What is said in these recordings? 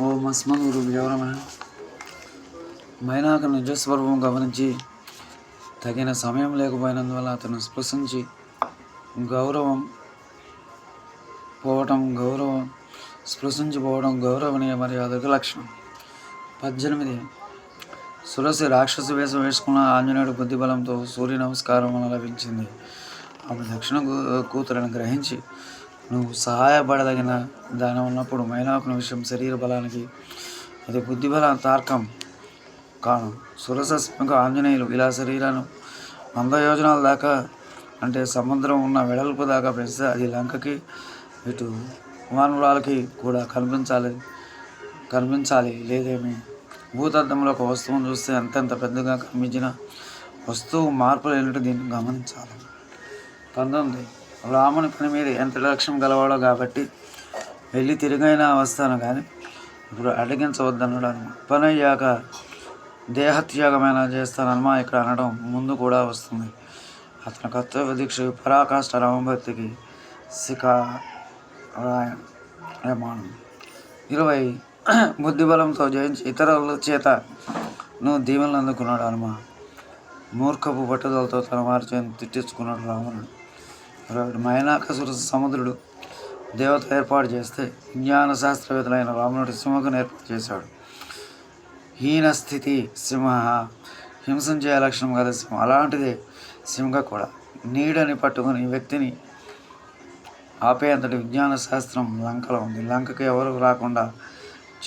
ఓ అస్మద్ గురుభ్యో మైనాక నిజస్వరూపం గమనించి తగిన సమయం లేకపోయినందువల్ల అతను స్పృశించి గౌరవం పోవటం గౌరవం స్పృశించిపోవడం గౌరవనీయ మర్యాదకు లక్షణం. పద్దెనిమిది. సురసి రాక్షస వేషం వేసుకున్న ఆంజనేయుడు బుద్ధిబలంతో సూర్య నమస్కారం లభించింది. ఆమె దక్షిణ కూ- కూతురని గ్రహించి నువ్వు సహాయపడదగిన దాని ఉన్నప్పుడు మైనాకుని విషయం శరీర బలానికి అది బుద్ధిబల తార్కం కాను. సురసస్మిక ఆంజనేయులు ఇలా శరీరాన్ని వంద యోజనాల దాకా అంటే సముద్రం ఉన్న వెడల్పు దాకా పెంచితే అది లంకకి ఇటు మానవులకి కూడా కనిపించాలి కనిపించాలి. లేదేమి? భూతద్దంలో ఒక వస్తువును చూస్తే ఎంతెంత పెద్దగా కనిపించిన వస్తువు మార్పు లేనట్టు దీన్ని గమనించాలి. పంతొమ్మిది రామునికి మీద ఎంత లక్ష్యం గలవాడో కాబట్టి వెళ్ళి తిరిగైనా వస్తాను కానీ ఇప్పుడు అడిగించవద్దన్నాడు అని పని అయ్యాక దేహత్యాగమైన చేస్తానమ్మా ఇక్కడ అనడం ముందు కూడా వస్తుంది. అతని కర్తవ్య దీక్ష పరాకాష్ట రామభక్తికి శిఖ రాయ- ఇరవై బుద్ధిబలంతో జయించి ఇతరుల చేత నువ్వు దీవెనలు అందుకున్నాడు హనుమ మూర్ఖపు పట్టుదలతో తన వారి చేత తిట్టించుకున్నాడు రావణుడు మరొకటి ఒకటి మైనాకసుర సముద్రుడు దేవత ఏర్పాటు చేస్తే జ్ఞాన శాస్త్రవేత్తలైన రావణుడు సింహకుని ఏర్పాటు చేశాడు. హీన స్థితి సింహ. హింసించే లక్షణం కదా సింహం. అలాంటిదే సింహ కూడా. నీడని పట్టుకుని వ్యక్తిని ఆపేంతటి విజ్ఞాన శాస్త్రం లంకలో ఉంది. లంకకు ఎవరు రాకుండా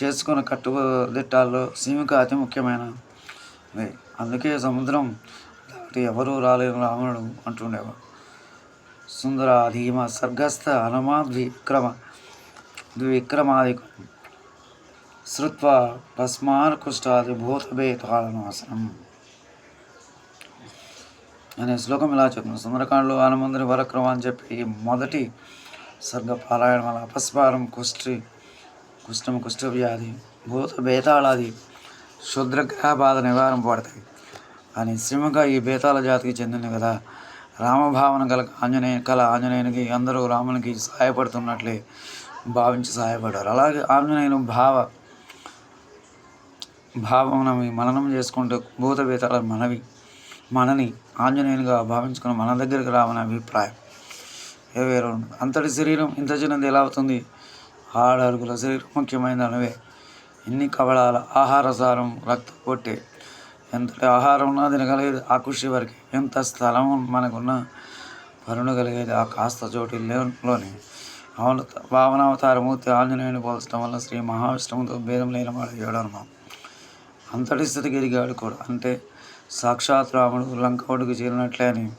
చేసుకున్న కట్టుదిట్టాల్లో సింహిక అతి ముఖ్యమైన అందుకే సముద్రం ఎవరూ రాలేరు రావణుడు అంటుండేవాడు సుందర ధీమ సర్గస్థ హనుమా ద్విక్రమ ద్విక్రమాదికం శ్రుత్వా భస్మాన్ కుష్టాది అనే శ్లోకం ఇలా చెప్తున్నాం సుందరకాండలో ఆనమందుని పరక్రమ అని చెప్పి మొదటి సర్గ పారాయణ వల్ల అపస్మారం కుష్టి కుష్టం కుష్ఠవ్యాధి భూత బేతాళాది క్షుద్రగ్రహ బాధ నివారణ పడతాయి. అని సింహగా ఈ బేతాళ జాతికి చెందింది కదా రామభావన గల ఆంజనేయ కల ఆంజనేయునికి అందరూ రామునికి సహాయపడుతున్నట్లే భావించి సహాయపడ్డారు. అలాగే ఆంజనేయులు భావ భావనవి మననం చేసుకుంటూ భూత మనవి మనని ఆంజనేయునిగా భావించుకుని మన దగ్గరికి రావని అభిప్రాయం. ఇరవై రెండు అంతటి శరీరం ఇంత చిన్నది ఎలా అవుతుంది? ఆడరుగుల శరీరం ముఖ్యమైన అనవే ఎన్ని కవళాల ఆహార సారం రక్త కొట్టే ఎంతటి ఆహారం ఉన్నా తినగలిగేది ఆ కృషి వరకు. ఎంత స్థలం మనకున్న పరుణగలిగేది ఆ కాస్త చోటు చోటులోని అవన భావనావతారమూర్తి ఆంజనేయుని పోల్చడం వల్ల శ్రీ మహావిష్ణువుతో భేదం లేని వాడు ఏడనుమా అంతటి స్థితికి ఎదిగాడు కూడా. అంటే సాక్షాత్ రాముడు లంకవుడికి చేరినట్లే అని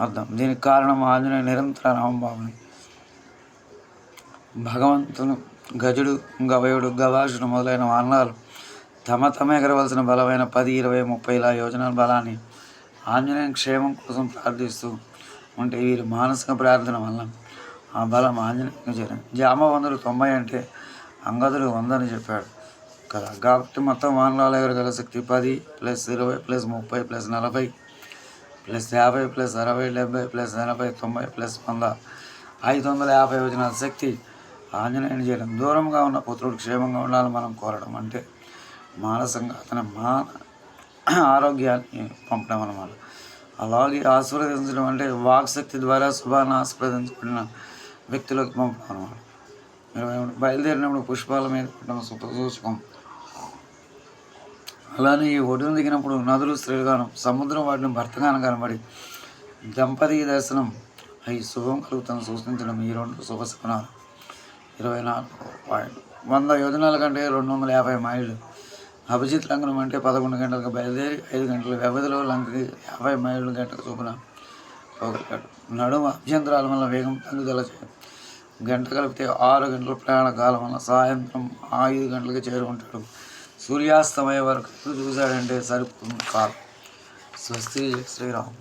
అర్థం. దీనికి కారణం ఆంజనేయ నిరంతర రామబాబుని. భగవంతుని గజుడు గవయుడు గవాసుడు మొదలైన వానరాలు తమ తమ ఎగరవలసిన బలమైన పది ఇరవై ముప్పై ఇలా యోజనల బలాన్ని ఆంజనేయ క్షేమం కోసం ప్రార్థిస్తూ ఉంటే వీరి మానసిక ప్రార్థన వల్ల ఆ బలం ఆంజనేయునికి చేరింది. వందలు తొంభై అంటే అంగదుడు వందని చెప్పాడు కదా. కాబట్టి మొత్తం వానరాల ఎగరగల శక్తి? పది ప్లస్ ఇరవై ప్లస్ ముప్పై ప్లస్ నలభై ప్లస్ యాభై ప్లస్ అరవై డెబ్బై ప్లస్ ఎనభై తొంభై ప్లస్ వంద. ఐదు వందల యాభై వచనాల శక్తి ఆంజనేయుని చేయడం దూరంగా ఉన్న పుత్రుడు క్షేమంగా ఉండాలని మనం కోరడం అంటే మానసంగా అతని మా ఆరోగ్యాన్ని పంపడం అన్నమాట అలాగే ఆస్వాదించడం అంటే వాక్శక్తి ద్వారా శుభాన్ని ఆస్వాదించబడిన వ్యక్తులకు పంపడం అన్నమాట ఇరవై బయలుదేరినప్పుడు పుష్పాల మీద పెట్టడం సుఖ సూచకం. అలానే ఈ ఒడ్డున దిగినప్పుడు నదులు స్త్రీలుగాను సముద్రం వాటిని భర్తగాను కనబడి దంపతి దర్శనం అవి శుభం కలుగుతాను సూచించడం ఈ రెండు శుభ శకునాలు. ఇరవై నాలుగు పాయింట్ వంద యోజనాల కంటే రెండు వందల యాభై మైళ్ళు అభిజిత్ లంకనం అంటే పదకొండు గంటలకు బయలుదేరి ఐదు గంటల వ్యవధిలో లంకకి యాభై మైళ్ళు గంటకు చొప్పున పోగలిగాడు నడుమ అభ్యంతరాల వల్ల వేగం తగ్గుదల గంట కలిపితే ఆరు గంటల ప్రయాణ కాలం వల్ల సాయంత్రం ఐదు గంటలకు చేరుకుంటాడు. సూర్యాస్తమయ వరకు చూశాడంటే సరిపోతుంది కాలం స్వస్తి శ్రీరామ్.